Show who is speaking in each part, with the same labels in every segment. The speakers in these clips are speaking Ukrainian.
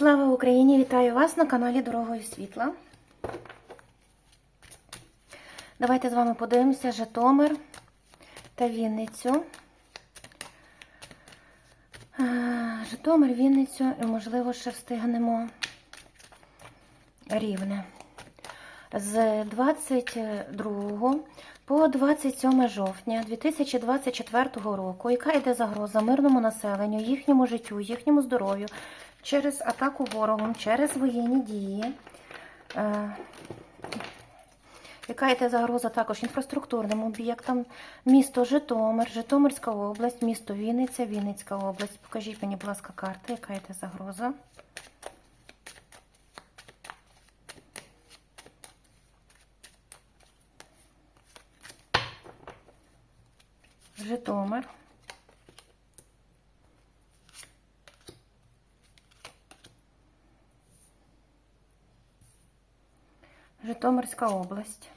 Speaker 1: Слава Україні! Вітаю вас на каналі Дорогою Світла. Давайте з вами подивимося Житомир та Вінницю. Е, Житомир, Вінницю і, можливо, ще встигнемо рівне. З 22 по 27 жовтня 2024 року, яка йде загроза мирному населенню, їхньому життю, їхньому здоров'ю через атаку ворогом, через воєнні дії. Е, яка йде загроза також інфраструктурним об'єктам, місто Житомир, Житомирська область, місто Вінниця, Вінницька область. Покажіть мені, будь ласка, карти, яка йде загроза. Житомир. Житомирська область.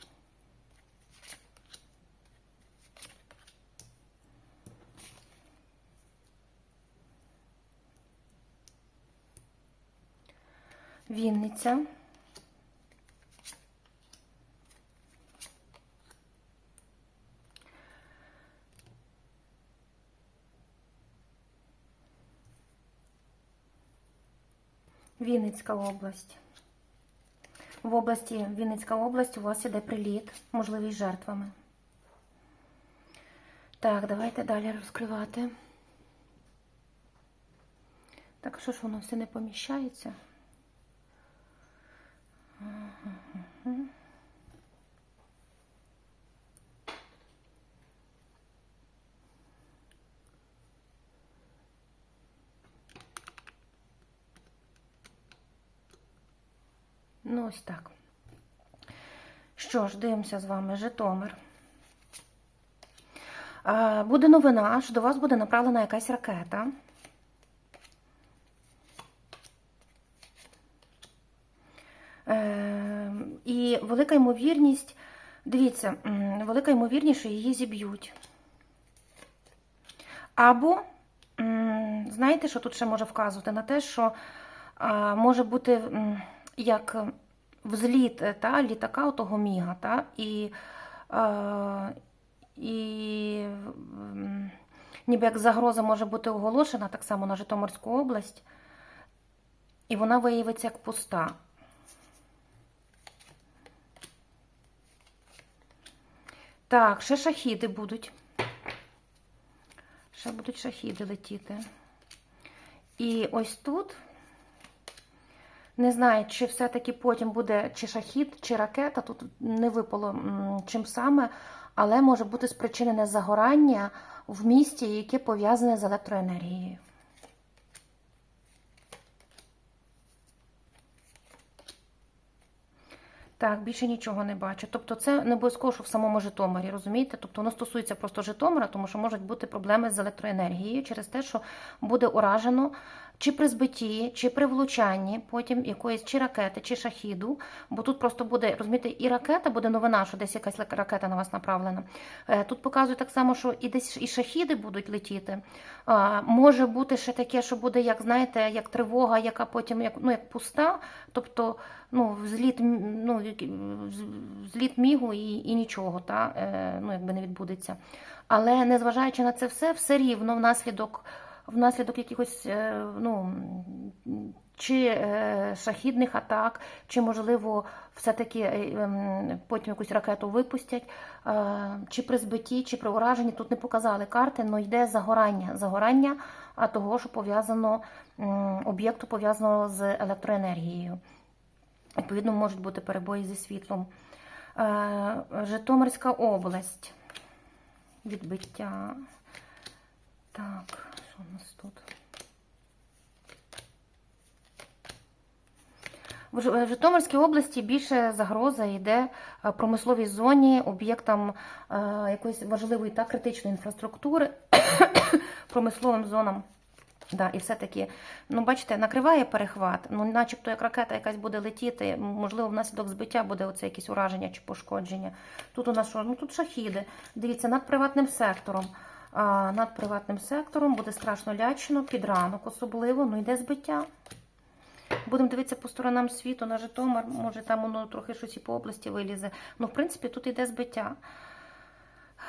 Speaker 1: Вінниця. Вінницька область. В області Вінницька область у вас іде приліт, можливість жертвами. Так, давайте далі розкривати. Так, що ж воно все не поміщається? Мгм. Ось так. Що ж, дивимося з вами Житомир. Буде новина, що до вас буде направлена якась ракета. Е, І велика ймовірність, дивіться, велика ймовірність, що її зіб'ють. Або, знаєте, що тут ще може вказувати? На те, що може бути як взліт е, та, літака того міга, та, і, а, і ніби як загроза може бути оголошена так само на Житомирську область, і вона виявиться як пуста. Так, ще шахіди будуть. Ще будуть шахіди летіти. І ось тут, не знаю, чи все-таки потім буде чи шахід, чи ракета, тут не випало чим саме, але може бути спричинене загорання в місті, яке пов'язане з електроенергією. Так, більше нічого не бачу. Тобто, це не обов'язково, що в самому Житомирі, розумієте? Тобто воно стосується просто Житомира, тому що можуть бути проблеми з електроенергією через те, що буде уражено чи при збитті, чи при влучанні, потім якоїсь чи ракети, чи шахіду. Бо тут просто буде, розумієте, і ракета буде новина, що десь якась ракета на вас направлена. Е, Тут показують так само, що і десь і шахіди будуть летіти. Може бути ще таке, що буде, як знаєте, як тривога, яка потім як ну як пуста, тобто ну взліт, ну які- зліт мігу і, і нічого, та е, ну якби не відбудеться. Але незважаючи на це все, все рівно внаслідок внаслідок якихось е, ну, чи е, шахідних атак, чи, можливо, все-таки е, ем, потім якусь ракету випустять, чи при збитті, чи при ураженні. Тут не показали карти, але йде загорання. Загорання того, що пов'язано об'єкту пов'язаного з електроенергією. Відповідно, можуть бути перебої зі світлом. Житомирська область. Відбиття. Так, що у нас тут? В Житомирській області більше загроза йде е, промисловій зоні, об'єктам е, якоїсь важливої та критичної інфраструктури, промисловим зонам. Да, і все-таки, ну бачите, накриває перехват, ну начебто як ракета якась буде летіти, можливо, внаслідок збиття буде оце якесь ураження чи пошкодження. Тут у нас що? Ну тут шахіди. Дивіться, над приватним сектором. Над приватним сектором буде страшно лячно, під ранок особливо, ну йде збиття. Будемо дивитися по сторонам світу на Житомир, може там воно трохи щось і по області вилізе. Ну, в принципі, тут йде збиття.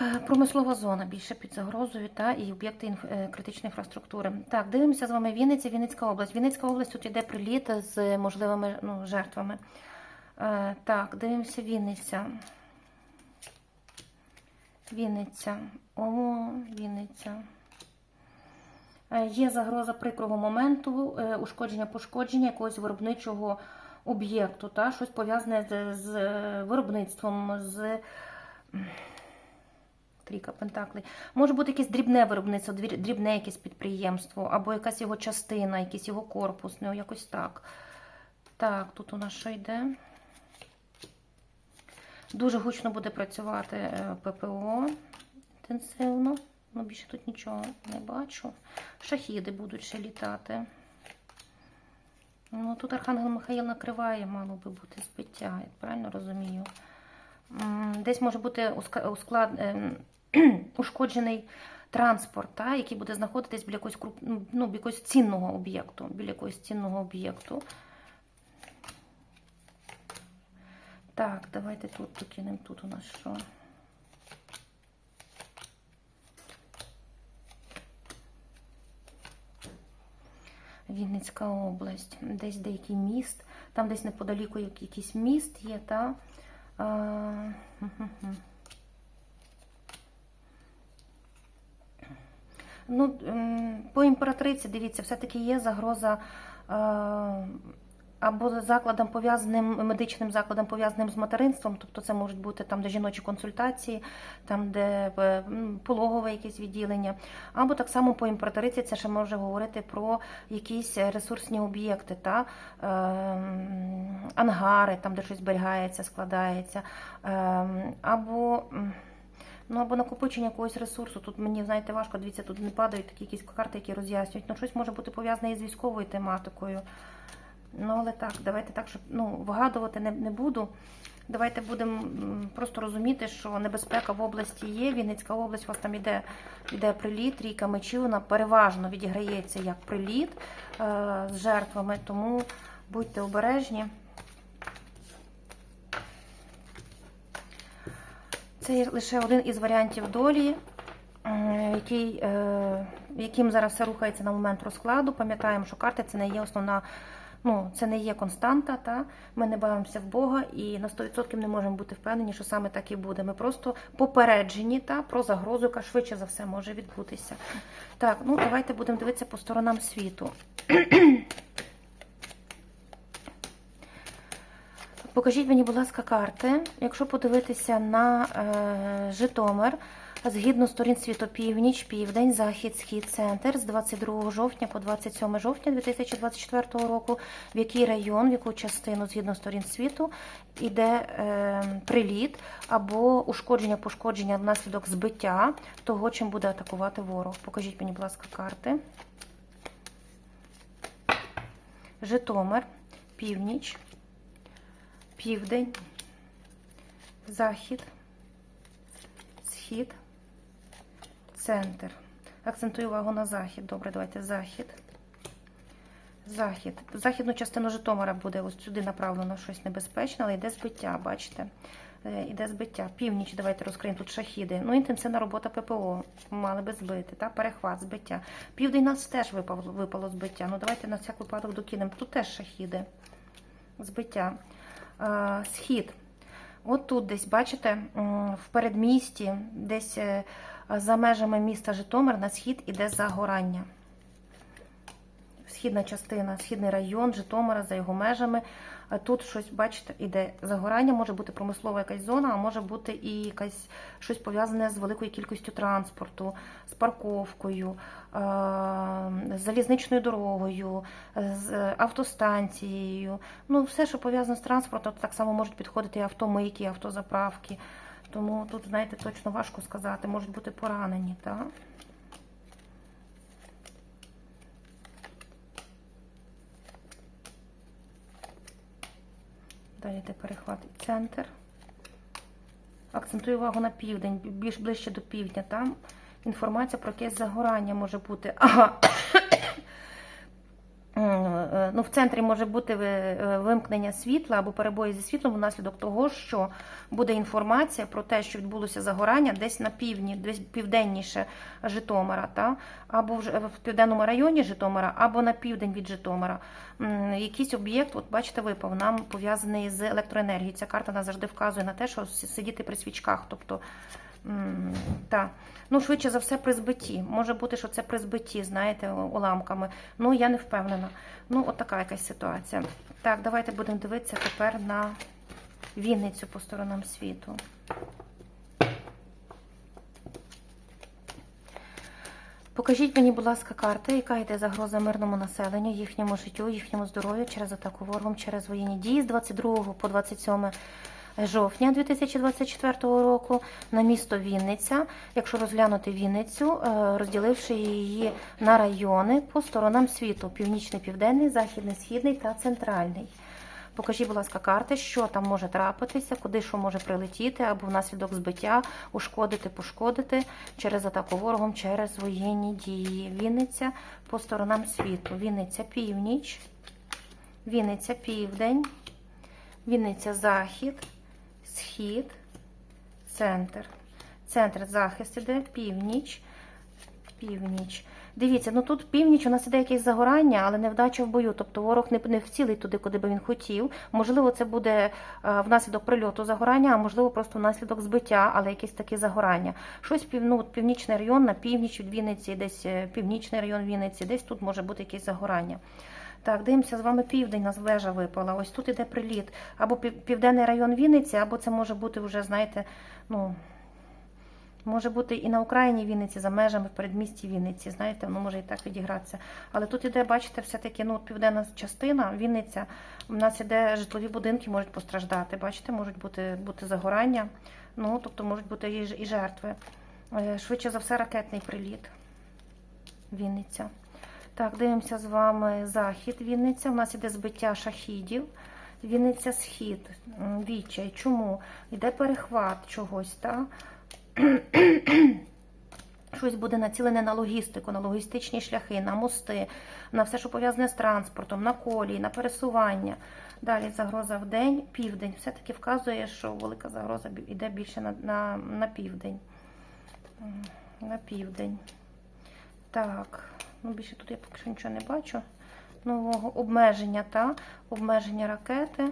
Speaker 1: Е, Промислова зона більше під загрозою та і об'єкти інф- е, критичної інфраструктури. Так, дивимося з вами Вінниця, Вінницька область. Вінницька область тут йде приліт з можливими ну, жертвами. Е, Так, дивимося Вінниця. Вінниця. О, Вінниця. Е, Є загроза прикрого моменту, е, ушкодження, пошкодження якогось виробничого об'єкту, та щось пов'язане з, з е, виробництвом, з трійка пентаклей. Може бути якесь дрібне виробництво, дрібне якесь підприємство, або якась його частина, якийсь його корпус, ну якось так. Так, тут у нас що йде? Дуже гучно буде працювати ППО інтенсивно. Ну, більше тут нічого не бачу. Шахіди будуть ще літати. Ну, тут Архангел Михаїл накриває, мало би бути збиття, я правильно розумію. Десь може бути усклад... ем, ушкоджений транспорт, та, який буде знаходитись біля якогось, круп... ну, біля якогось цінного об'єкту. Біля якогось цінного об'єкту. Так, давайте тут докинемо. Тут у нас що? Вінницька область, десь деякий міст, там десь неподаліку як- якийсь міст є, та. А. Ну, по імператриці, дивіться, все-таки є загроза або закладом пов'язаним, медичним закладом пов'язаним з материнством, тобто це можуть бути там, де жіночі консультації, там, де е, пологове якесь відділення, або так само по імператриці це ще може говорити про якісь ресурсні об'єкти, та, е, ангари, там, де щось зберігається, складається, е, або. Ну, або накопичення якогось ресурсу. Тут мені, знаєте, важко, дивіться, тут не падають такі якісь карти, які роз'яснюють. Ну, щось може бути пов'язане із військовою тематикою. Ну, але так, давайте так, щоб ну, вигадувати не, не буду. Давайте будемо просто розуміти, що небезпека в області є. Вінницька область, у вас там іде, іде приліт, ріка мечів, вона переважно відіграється як приліт е, з жертвами, тому будьте обережні. Це лише один із варіантів долі, який, е, яким зараз все рухається на момент розкладу. Пам'ятаємо, що карти це не є основна, ну, це не є константа. Та? Ми не бавимося в Бога і на 100% не можемо бути впевнені, що саме так і буде. Ми просто попереджені та, про загрозу, яка швидше за все може відбутися. Так, ну давайте будемо дивитися по сторонам світу. Покажіть мені, будь ласка, карти. Якщо подивитися на е, Житомир, згідно сторін світу північ, південь, захід, схід, центр з 22 жовтня по 27 жовтня 2024 року, в який район, в яку частину згідно сторін світу іде е, приліт або ушкодження, пошкодження внаслідок збиття того, чим буде атакувати ворог. Покажіть мені, будь ласка, карти. Житомир, північ південь, захід, схід, центр. Акцентую увагу на захід. Добре, давайте захід. Захід. Західну частину Житомира буде ось сюди направлено щось небезпечне, але йде збиття, бачите? Е, Іде збиття. Північ, давайте розкриємо тут шахіди. Ну, інтенсивна робота ППО. Мали би збити, та? перехват, збиття. Південь нас теж випало, випало збиття. Ну, давайте на всяк випадок докинемо. Тут теж шахіди. Збиття. Е, Схід. От тут десь, бачите, в передмісті, десь е, за межами міста Житомир на схід іде загорання. Східна частина, східний район Житомира за його межами. Тут щось, бачите, іде загорання, може бути промислова якась зона, а може бути і якась щось пов'язане з великою кількістю транспорту, з парковкою, з залізничною дорогою, з автостанцією. Ну, все, що пов'язане з транспортом, так само можуть підходити і автомийки, і автозаправки. Тому тут, знаєте, точно важко сказати, можуть бути поранені. Так? Далі йде перехват і центр. Акцентую увагу на південь, більш ближче до півдня. Там інформація про якесь загорання може бути. Ага. Ну, в центрі може бути е, вимкнення світла або перебої зі світлом внаслідок того, що буде інформація про те, що відбулося загорання десь на півдні, десь південніше Житомира, та? або в південному районі Житомира, або на південь від Житомира. Якийсь об'єкт, от бачите, випав, нам пов'язаний з електроенергією. Ця карта нас завжди вказує на те, що сидіти при свічках. Тобто, м, та. Ну, швидше за все, при збитті. Може бути, що це при збитті, знаєте, уламками. Ну, я не впевнена. Ну, от така якась ситуація. Так, давайте будемо дивитися тепер на Вінницю по сторонам світу. Покажіть мені, будь ласка, карти, яка йде загроза мирному населенню, їхньому життю, їхньому здоров'ю через атаку ворогом, через воєнні дії з 22 по 27 жовтня 2024 року на місто Вінниця. Якщо розглянути Вінницю, е, розділивши її на райони по сторонам світу: північний, південний, західний, східний та центральний. Покажіть, будь ласка, карти, що там може трапитися, куди що може прилетіти, або внаслідок збиття, ушкодити, пошкодити через атаку ворогом, через воєнні дії. Вінниця по сторонам світу. Вінниця північ, Вінниця південь, Вінниця захід, схід, центр. Центр захист іде, північ, північ. Дивіться, ну тут північ у нас іде якесь загорання, але невдача в бою. Тобто ворог не, не вцілить туди, куди би він хотів. Можливо, це буде е, внаслідок прильоту загорання, а можливо, просто внаслідок збиття, але якесь таке загорання. Щось ну, північний район на північ від Вінниці, десь е, північний район Вінниці, десь тут може бути якесь загорання. Так, дивимося з вами південь, нас вежа випала. Ось тут іде приліт. Або південний район Вінниці, або це може бути вже, знаєте, ну. Може бути і на Україні Вінниці, за межами в передмісті Вінниці, знаєте, воно може і так відігратися. Але тут іде, бачите, все-таки ну, південна частина, Вінниця, у нас іде житлові будинки, можуть постраждати. Бачите, можуть бути, бути загорання, ну, тобто можуть бути і, і жертви. Е, Швидше за все, ракетний приліт. Вінниця. Так, дивимося з вами захід Вінниця. У нас іде збиття шахідів. Вінниця схід, відчай. Чому? Йде перехват чогось, так? Щось буде націлене на логістику, на логістичні шляхи, на мости, на все, що пов'язане з транспортом, на колії, на пересування. Далі загроза в день, південь. Все-таки вказує, що велика загроза йде більше на, на, на південь. На південь. Так, ну більше тут я поки що нічого не бачу. Нового обмеження, та обмеження ракети.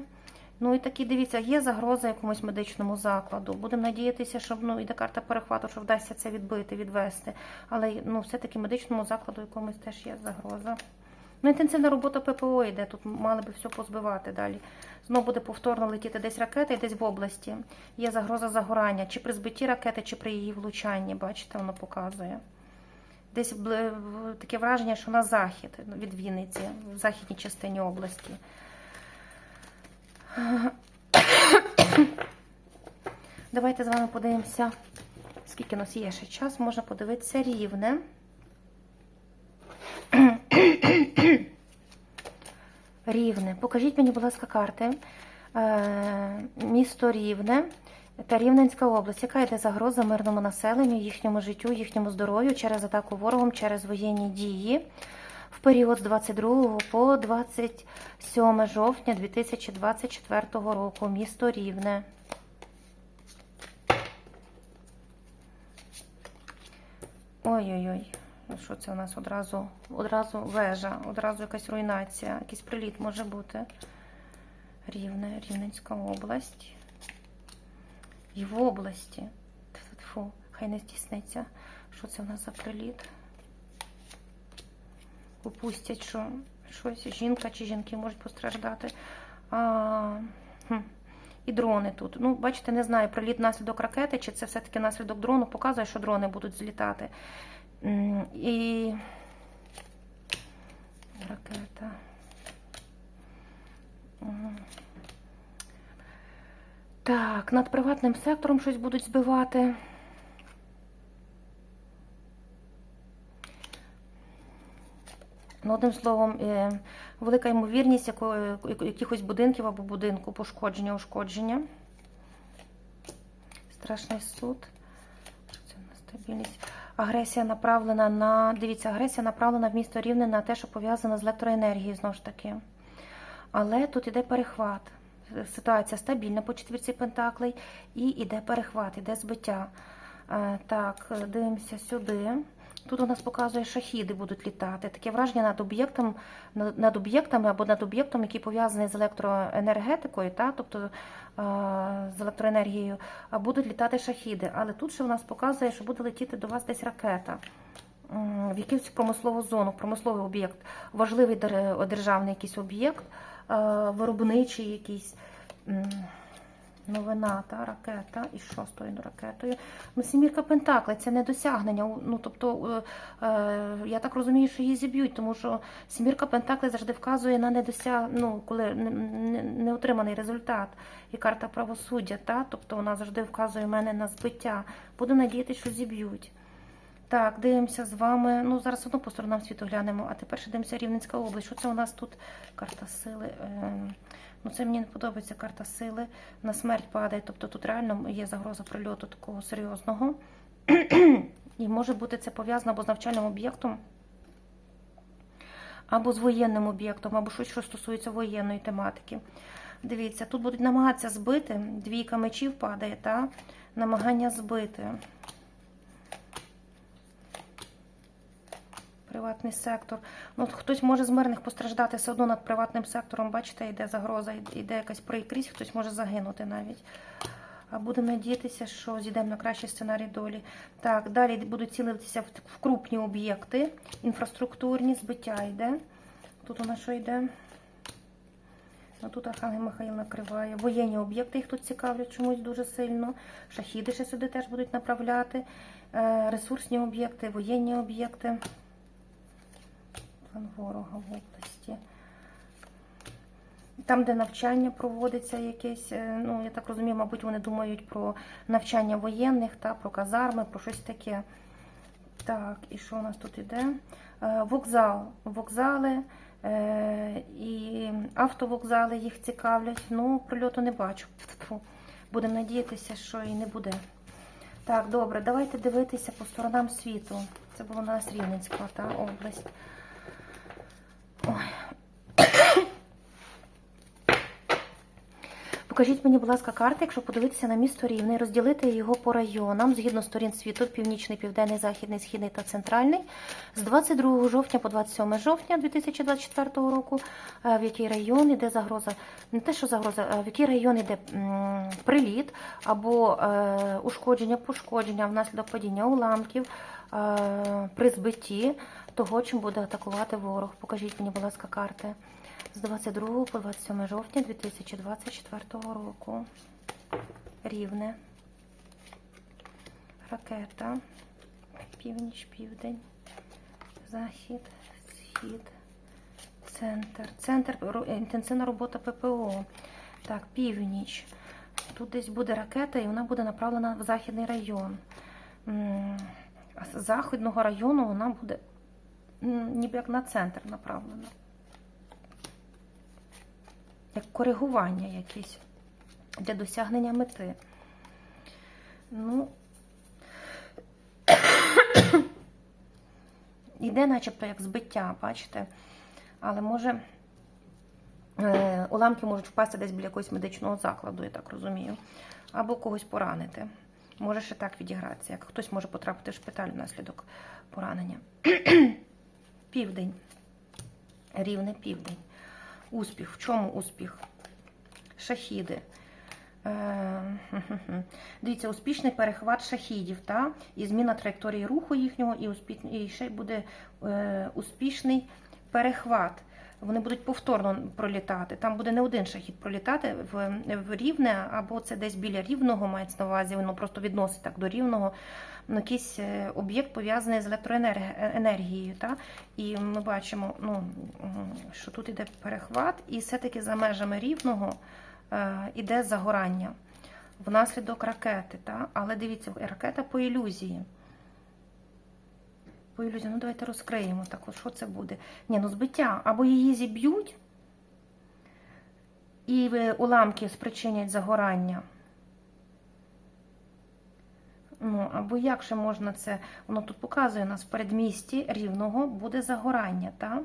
Speaker 1: Ну і такі, дивіться, є загроза якомусь медичному закладу. Будемо надіятися, що ну, іде карта перехвату, що вдасться це відбити, відвести. Але ну, все-таки медичному закладу якомусь теж є загроза. Ну, інтенсивна робота ППО йде, тут мали би все позбивати далі. Знову буде повторно летіти десь ракета і десь в області. Є загроза загорання, чи при збитті ракети, чи при її влучанні. Бачите, воно показує. Десь таке враження, що на захід від Вінниці, в західній частині області. Давайте з вами подивимося, скільки у нас є ще час. Можна подивитися рівне. Рівне. Покажіть мені, будь ласка, карти. Е, Місто Рівне та Рівненська область. Яка йде загроза мирному населенню, їхньому життю, їхньому здоров'ю через атаку ворогом, через воєнні дії в період з 22 по 27 жовтня 2024 року. Місто Рівне. Ой-ой-ой. Що це у нас одразу? Одразу вежа, одразу якась руйнація, якийсь приліт може бути. Рівне, Рівненська область. І в області. Фу, хай не здійсниться. Що це в нас за приліт? Упустять, що щось жінка чи жінки можуть постраждати. А, хм. І дрони тут. Ну, бачите, не знаю, приліт наслідок ракети, чи це все-таки наслідок дрону, показує, що дрони будуть злітати. І ракета. Так, над приватним сектором щось будуть збивати. Ну, одним словом, велика ймовірність якої- якихось будинків або будинку пошкодження, ушкодження. Страшний суд. Це у нас стабільність? Агресія направлена на. Дивіться, агресія направлена в місто Рівне на те, що пов'язано з електроенергією, знову ж таки. Але тут іде перехват. Ситуація стабільна по четвірці пентаклей, і іде перехват, іде збиття. Е, Так, дивимося сюди. Тут у нас показує, шахіди будуть літати. Таке враження над об'єктом, над об'єктами або над об'єктом, який пов'язаний з електроенергетикою, та, тобто е, з електроенергією, будуть літати шахіди. Але тут ще у нас показує, що буде летіти до вас десь ракета. В якусь промислову зону, промисловий об'єкт, важливий державний якийсь об'єкт, виробничий якийсь. Новина, та ракета. І що з тою ракетою? Ну, сімірка Пентаклей це не досягнення. Ну, тобто, е, е, я так розумію, що її зіб'ють, тому що сімірка Пентаклей завжди вказує на недосяг... ну, коли не, не, не результат. І карта правосуддя, та? тобто вона завжди вказує мене на збиття. Буду надіятися, що зіб'ють. Так, дивимося з вами. Ну, зараз одну по сторонам світу глянемо, а тепер ще дивимося Рівненська область. Що це у нас тут? Карта сили. Ем, Ну, це мені не подобається карта сили. На смерть падає. Тобто тут реально є загроза прильоту такого серйозного. І може бути це пов'язано або з навчальним об'єктом, або з воєнним об'єктом, або щось, що стосується воєнної тематики. Дивіться, тут будуть намагатися збити. Двійка мечів падає, та намагання збити. Приватний сектор. Ну, хтось може з мирних постраждати все одно над приватним сектором. Бачите, йде загроза, йде якась прикрість, хтось може загинути навіть. А будемо надіятися, що зійдемо на кращий сценарій долі. Так, далі будуть цілитися в, крупні об'єкти, інфраструктурні, збиття йде. Тут у нас що йде? Ну, тут Архангел Михаїл накриває. Воєнні об'єкти їх тут цікавлять чомусь дуже сильно. Шахіди ще сюди теж будуть направляти. Е, Ресурсні об'єкти, воєнні об'єкти. План ворога в області. Там, де навчання проводиться якесь, е, ну я так розумію, мабуть, вони думають про навчання воєнних, та, про казарми, про щось таке. Так, і що у нас тут іде? Е, Вокзал. Вокзали е, і автовокзали їх цікавлять. Ну, прильоту не бачу. Будемо надіятися, що і не буде. Так, добре, давайте дивитися по сторонам світу. Це була у нас Рівненська та, область. Покажіть мені, будь ласка, карти, якщо подивитися на місто Рівне, розділити його по районам згідно сторін світу, північний, південний, західний, східний та центральний, з 22 жовтня по 27 жовтня 2024 року, е, в який район іде загроза, не те, що загроза, а в який район іде приліт або е, ушкодження, пошкодження внаслідок падіння уламків е, при збитті того, чим буде атакувати ворог. Покажіть мені, будь ласка, карти з 22 по 27 жовтня 2024 року. Рівне. Ракета. Північ, південь. Захід, схід. Центр. Центр інтенсивна робота ППО. Так, північ. Тут десь буде ракета, і вона буде направлена в західний район. А з західного району вона буде ніби як на центр направлена. Як коригування якесь для досягнення мети. Ну, йде начебто як збиття, бачите? Але може е, уламки можуть впасти десь біля якогось медичного закладу, я так розумію, або когось поранити. Може ще так відігратися, як хтось може потрапити в шпиталь внаслідок поранення. Південь. Рівне південь. Успіх. В чому успіх? Шахіди. Е, Дивіться, успішний перехват шахідів, та? і зміна траєкторії руху їхнього, і, успі... і ще буде е, успішний перехват. Вони будуть повторно пролітати. Там буде не один шахід пролітати в, в рівне, або це десь біля рівного мається на увазі, воно просто відносить так до рівного. Ну, якийсь е, об'єкт пов'язаний з електроенергією. Та? І ми бачимо, ну, що тут іде перехват, і все-таки за межами рівного е, іде загорання внаслідок ракети. Та? Але дивіться, ракета по ілюзії. По ілюзії, ну давайте розкриємо так, от що це буде. Ні, ну збиття, або її зіб'ють, і е, уламки спричинять загорання. Ну, або як ще можна це? Воно тут показує нас в передмісті рівного буде загорання, та?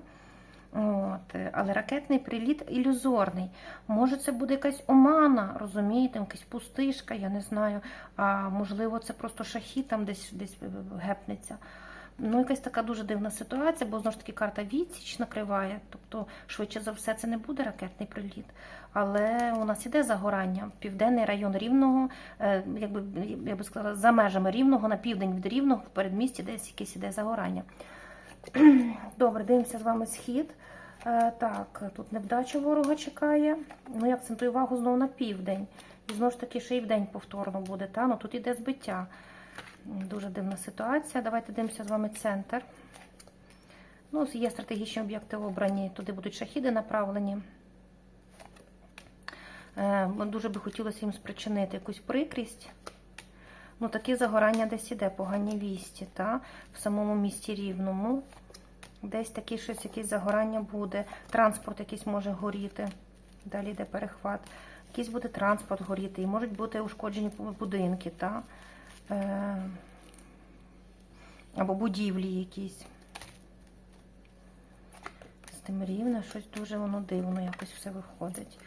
Speaker 1: От, е, але ракетний приліт ілюзорний. Може, це буде якась омана, розумієте, якась пустишка, я не знаю. А можливо, це просто шахі там десь десь е, гепнеться. Ну, якась така дуже дивна ситуація, бо знову ж таки карта відсіч накриває. Тобто, швидше за все, це не буде ракетний приліт. Але у нас іде загорання. Південний район рівного, е, якби я би сказала, за межами рівного, на південь від рівного, в передмісті десь якесь іде загорання. Добре, дивимося з вами схід. Е, Так, тут невдача ворога чекає. Ну, я акцентую увагу знову на південь. І знову ж таки, ще й вдень повторно буде. Та? Ну, тут іде збиття. Дуже дивна ситуація. Давайте дивимося з вами центр. Ну, є стратегічні об'єкти обрані, туди будуть шахіди направлені. Е, Дуже би хотілося їм спричинити якусь прикрість. Ну, таке загорання десь іде, погані вісті, та? в самому місті рівному. Десь таке щось, якесь загорання буде. Транспорт якийсь може горіти. Далі йде перехват. Якийсь буде транспорт горіти, і можуть бути ушкоджені будинки, та? Е, або будівлі якісь. З тим рівне щось дуже воно дивно, якось все виходить.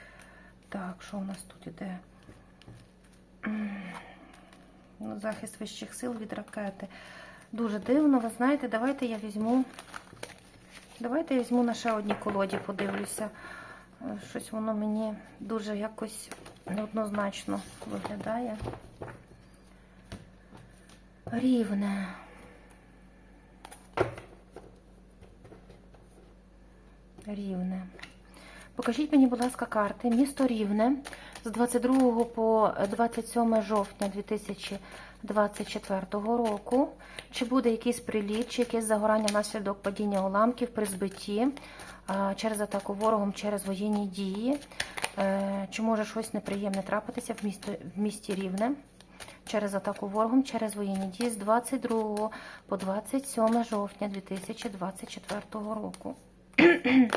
Speaker 1: Так, що у нас тут іде? Ну, Захист вищих сил від ракети. Дуже дивно, ви знаєте, давайте я візьму. Давайте я візьму на ще одній колоді, подивлюся. Е, Щось воно мені дуже якось неоднозначно виглядає. Рівне. Рівне. Покажіть мені, будь ласка, карти. Місто Рівне з 22 по 27 жовтня 2024 року. Чи буде якийсь приліт, чи якесь загорання внаслідок падіння уламків при збитті через атаку ворогом, через воєнні дії? Е, Чи може щось неприємне трапитися в місті, в місті Рівне? Через атаку ворогом, через воєнні дії з 22 по 27 жовтня 2024 року.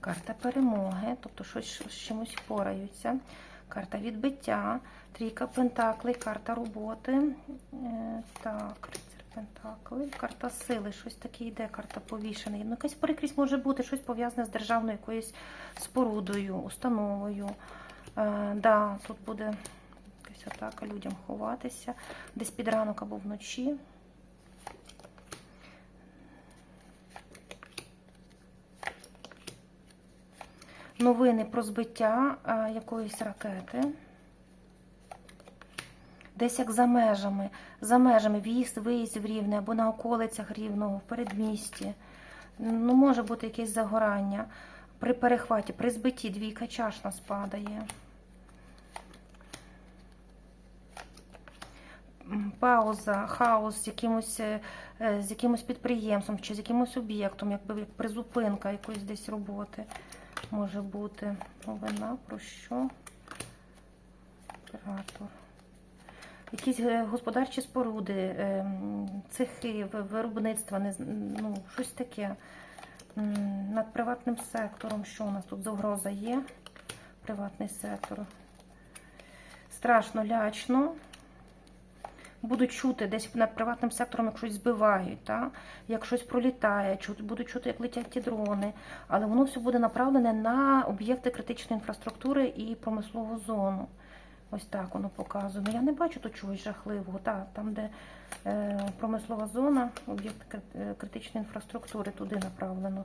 Speaker 1: Карта перемоги, тобто щось з чимось впораються. Карта відбиття, трійка пентаклей, карта роботи. Е, Так, рицар карта сили, щось таке йде, карта повішений. Ну, якась прикрість може бути, щось пов'язане з державною якоюсь спорудою, установою. Е, да, тут буде якась атака людям ховатися, десь під ранок або вночі. новини про збиття а, якоїсь ракети. Десь як за межами, за межами в'їзд, виїзд в Рівне або на околицях Рівного, в передмісті. Ну, може бути якесь загорання. При перехваті, при збитті двійка чаш нас падає. М, Пауза, хаос з якимось, е, з якимось підприємством чи з якимось об'єктом, якби як призупинка якоїсь десь роботи може бути новина про що? Оператор. Якісь е, господарчі споруди, ем, цехи, виробництва, ну, щось таке. Над приватним сектором, що у нас тут загроза є? Приватний сектор. Страшно лячно. Будуть чути десь над приватним сектором, як щось збивають, та? як щось пролітає, будуть чути, як летять ті дрони. Але воно все буде направлене на об'єкти критичної інфраструктури і промислову зону. Ось так воно показує. Ну, я не бачу тут чогось жахливого. Та, там, де е, промислова зона, об'єкти кри- е, критичної інфраструктури, туди направлено.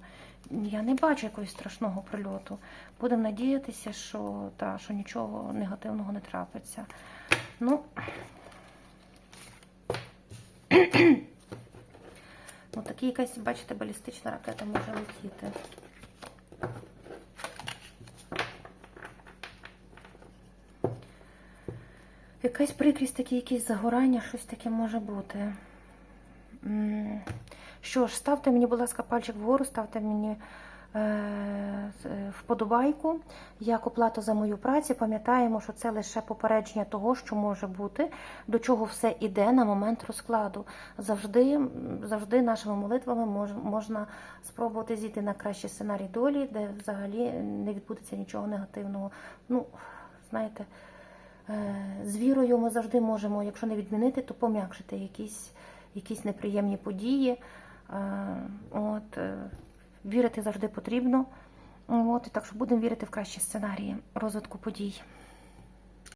Speaker 1: Я не бачу якогось страшного прильоту. Будемо надіятися, що, та, що нічого негативного не трапиться. Ну, Ну, такі якась, бачите, балістична ракета може летіти. Якась прикрість, такі якісь загорання, щось таке може бути. Що ж, ставте мені, будь ласка, пальчик вгору, ставте мені е, е, вподобайку. Як оплата за мою працю, пам'ятаємо, що це лише попередження того, що може бути, до чого все іде на момент розкладу. Завжди, завжди нашими молитвами мож, можна спробувати зійти на кращий сценарій долі, де взагалі не відбудеться нічого негативного. Ну, знаєте, з вірою ми завжди можемо, якщо не відмінити, то пом'якшити якісь, якісь неприємні події. Е, От, е, вірити завжди потрібно. От, так що будемо вірити в кращі сценарії розвитку подій.